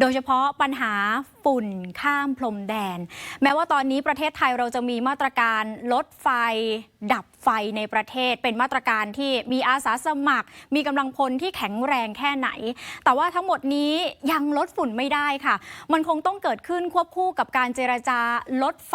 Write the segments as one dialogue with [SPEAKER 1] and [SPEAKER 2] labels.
[SPEAKER 1] โดยเฉพาะปัญหา ฝุ่นข้ามพรมแดน แม้ว่าตอนนี้ประเทศไทยเราจะมีมาตรการลดไฟ ดับไฟในประเทศ เป็นมาตรการที่มีอาสาสมัคร มีกำลังพลที่แข็งแรงแค่ไหน แต่ว่าทั้งหมดนี้ยังลดฝุ่นไม่ได้ค่ะ มันคงต้องเกิดขึ้นควบคู่กับการเจรจาลดไฟ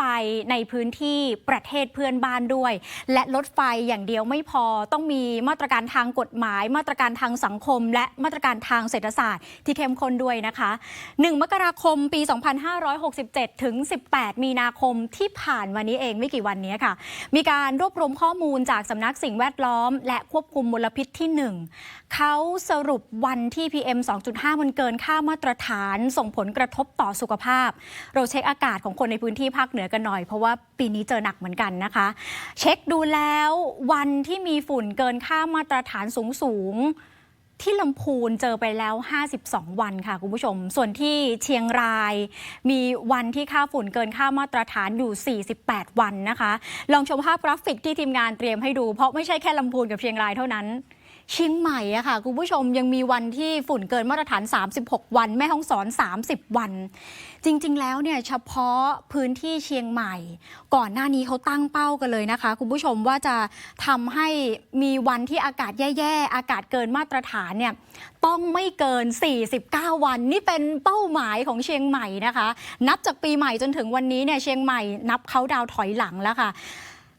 [SPEAKER 1] ในพื้นที่ประเทศเพื่อนบ้านด้วย และลดไฟอย่างเดียวไม่พอต้องมีมาตรการทางกฎหมาย มาตรการทางสังคม และมาตรการทางเศรษฐศาสตร์ที่เข้มข้นด้วยนะคะ 1 มกราคมปี2567 ถึง 18 มีนาคมที่ผ่านมานี้เองไม่กี่วันนี้ค่ะ มีการรวบรวมข้อมูลจากสำนักสิ่งแวดล้อม และควบคุมมลพิษที่ 1 เขาสรุปวันที่ PM 2.5 มันเกินค่ามาตรฐานส่งผลกระทบต่อสุขภาพ เราเช็คอากาศของคนในพื้นที่ภาคเหนือกันหน่อย เพราะว่าปีนี้เจอหนักเหมือนกันนะคะ เช็คดูแล้ววันที่มีฝุ่นเกินค่ามาตรฐานสูงสูง ที่ลำพูนเจอไปแล้ว 52 วันค่ะคุณผู้ชม ส่วนที่เชียงราย มีวันที่ค่าฝุ่นเกินค่ามาตรฐานอยู่ 48 วันนะคะ ลองชมภาพกราฟิกที่ทีมงานเตรียมให้ดู เพราะไม่ใช่แค่ลำพูนกับเชียงรายเท่านั้น เชียงใหม่อะค่ะคุณผู้ชมยังมีวันที่ฝุ่นเกินมาตรฐาน 36 วัน แม่ฮ่องสอน 30 วัน จริงๆ แล้วเนี่ยเฉพาะพื้นที่เชียงใหม่ ก่อนหน้านี้เขาตั้งเป้ากันเลยนะคะ คุณผู้ชมว่าจะทำให้มีวันที่อากาศแย่ๆ อากาศเกินมาตรฐานเนี่ยต้องไม่เกิน 49 วัน นี่เป็นเป้าหมายของเชียงใหม่นะคะ นับจากปีใหม่จนถึงวันนี้เนี่ยเชียงใหม่นับเขาดาวถอยหลังแล้วค่ะ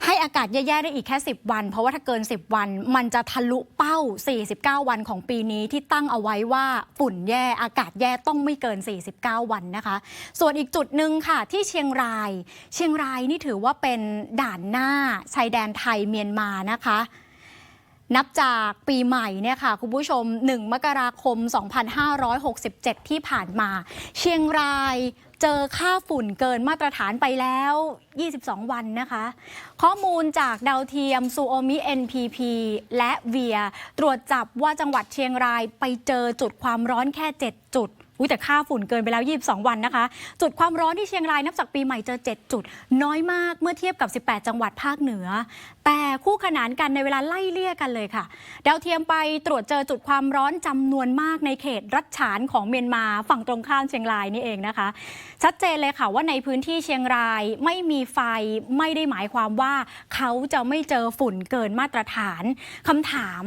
[SPEAKER 1] ให้อากาศแย่ๆได้อีกแค่ 10 วัน เพราะว่าถ้าเกิน 10 วัน มันจะทะลุเป้า 49 วันของปีนี้ที่ตั้งเอาไว้ว่าฝุ่นแย่อากาศแย่ต้องไม่เกิน 49 วันนะคะ ส่วนอีกจุดหนึ่งค่ะ ที่เชียงราย เชียงรายนี่ถือว่าเป็นด่านหน้าชายแดนไทยเมียนมานะคะนับจากปีใหม่เนี่ยค่ะคุณผู้ชม 1 มกราคม 2567 ที่ผ่านมา เชียงราย เจอค่าฝุ่นเกินมาตรฐานไปแล้ว 22 วันนะคะ ข้อมูลจากดาวเทียมซูโอมิ NPP และเวีย ตรวจจับว่าจังหวัดเชียงรายไปเจอจุดความร้อนแค่ 7 จุด อุ้ยแต่ค่าฝุ่นเกินไปแล้ว 22 วันนะคะ จุดความร้อนที่เชียงรายนับจากปีใหม่เจอ 7 จุด น้อยมากเมื่อเทียบกับ 18 จังหวัดภาคเหนือ แต่คู่ขนานกันในเวลาไล่เลี่ยกันเลยค่ะ ดาวเทียมไปตรวจเจอจุดความร้อนจำนวนมากในเขตรัฐฉานของเมียนมาฝั่งตรงข้ามเชียงรายนี่เองนะคะ ชัดเจนเลยค่ะว่าในพื้นที่เชียงรายไม่มีไฟไม่ได้หมายความว่าเขาจะไม่เจอฝุ่นเกินมาตรฐานคำถาม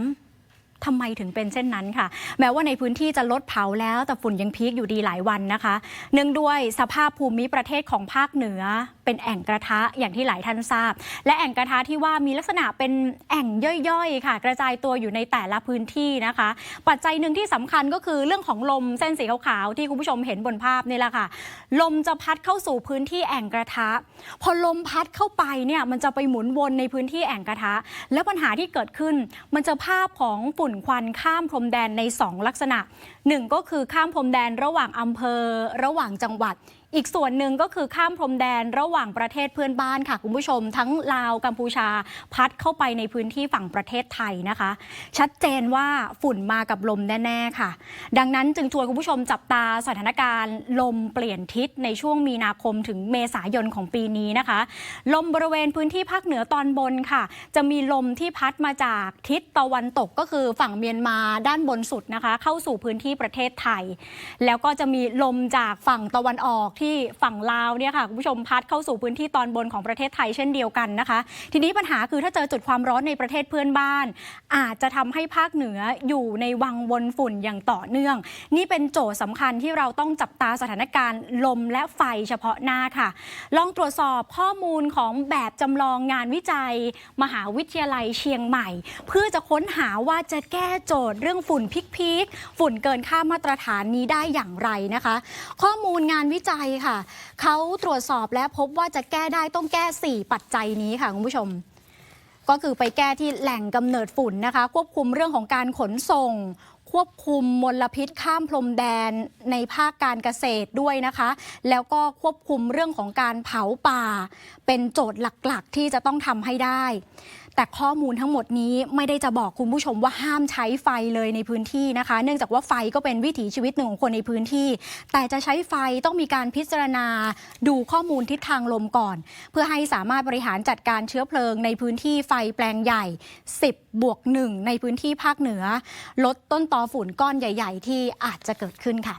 [SPEAKER 1] ทำไมถึงเป็นเช่นนั้นค่ะ แม้ว่าในพื้นที่จะลดเผาแล้ว แต่ฝุ่นยังพีคอยู่ดีหลายวันนะคะ เนื่องด้วยสภาพภูมิประเทศของภาคเหนือเป็นแอ่งกระทะอย่างที่หลายท่านทราบ และแอ่งกระทะที่ว่ามีลักษณะเป็นแอ่งย่อยๆ ค่ะ กระจายตัวอยู่ในแต่ละพื้นที่นะคะ ปัจจัยหนึ่งที่สำคัญก็คือเรื่องของลมเส้นสีขาวๆที่คุณผู้ชมเห็นบนภาพนี่แหละค่ะ ลมจะพัดเข้าสู่พื้นที่แอ่งกระทะ พอลมพัดเข้าไปเนี่ยมันจะไปหมุนวนในพื้นที่แอ่งกระทะ แล้วปัญหาที่เกิดขึ้น มันจะภาพของฝุ่นควันข้ามพรมแดนใน 2 ลักษณะหนึ่งก็คือข้ามพรมแดนระหว่างอำเภอระหว่างจังหวัด อีกส่วนหนึ่งก็คือข้ามพรมแดนระหว่างประเทศเพื่อนบ้านค่ะคุณผู้ชม ทั้งลาวกัมพูชาพัดเข้าไปในพื้นที่ฝั่งประเทศไทยนะคะ ชัดเจนว่าฝุ่นมากับลมแน่ๆค่ะ ดังนั้นจึงชวนคุณผู้ชมจับตาสถานการณ์ลมเปลี่ยนทิศในช่วงมีนาคมถึงเมษายนของปีนี้นะคะ ลมบริเวณพื้นที่ภาคเหนือตอนบนค่ะ จะมีลมที่พัดมาจากทิศตะวันตกก็คือฝั่งเมียนมาด้านบนสุดนะคะ เข้าสู่พื้นที่ประเทศไทย แล้วก็จะมีลมจากฝั่งตะวันออกที่ฝั่งลาวเนี่ยค่ะคุณผู้ชมพัดเข้าสู่พื้นที่ตอนบนของประเทศไทยเช่นเดียวกันนะคะ ทีนี้ปัญหาคือถ้าเจอจุดความร้อนในประเทศเพื่อนบ้าน อาจจะทำให้ภาคเหนืออยู่ในวังวนฝุ่นอย่างต่อเนื่อง นี่เป็นโจทย์สำคัญที่เราต้องจับตาสถานการณ์ลมและไฟเฉพาะหน้าค่ะ ลองตรวจสอบข้อมูลของแบบจำลองงานวิจัย มหาวิทยาลัยเชียงใหม่ เพื่อจะค้นหาว่าจะแก้โจทย์เรื่องฝุ่นพิกๆฝุ่นเกินค่ามาตรฐานนี้ได้อย่างไรนะคะ ข้อมูลงานวิจัยค่ะ เขาตรวจสอบและพบว่าจะแก้ได้ต้องแก้ 4 ปัจจัยนี้ค่ะคุณผู้ชม ก็คือไปแก้ที่แหล่งกำเนิดฝุ่นนะคะ ควบคุมเรื่องของการขนส่ง ควบคุมมลพิษข้ามพรมแดนในภาคการเกษตรด้วยนะคะ แล้วก็ควบคุมเรื่องของการเผาป่า เป็นโจทย์หลักๆ ที่จะต้องทำให้ได้ แต่ข้อมูลทั้งหมดนี้ไม่ได้จะบอกคุณผู้ชมว่าห้ามใช้ไฟเลยในพื้นที่นะคะ เนื่องจากว่าไฟก็เป็นวิถีชีวิตหนึ่งของคนในพื้นที่ แต่จะใช้ไฟต้องมีการพิจารณาดูข้อมูลทิศทางลมก่อน เพื่อให้สามารถบริหารจัดการเชื้อเพลิง ในพื้นที่ไฟแปลงใหญ่ 10 บวก 1 ในพื้นที่ภาคเหนือ ลดต้นตอฝุ่นก้อนใหญ่ ๆ ที่อาจจะเกิดขึ้นค่ะ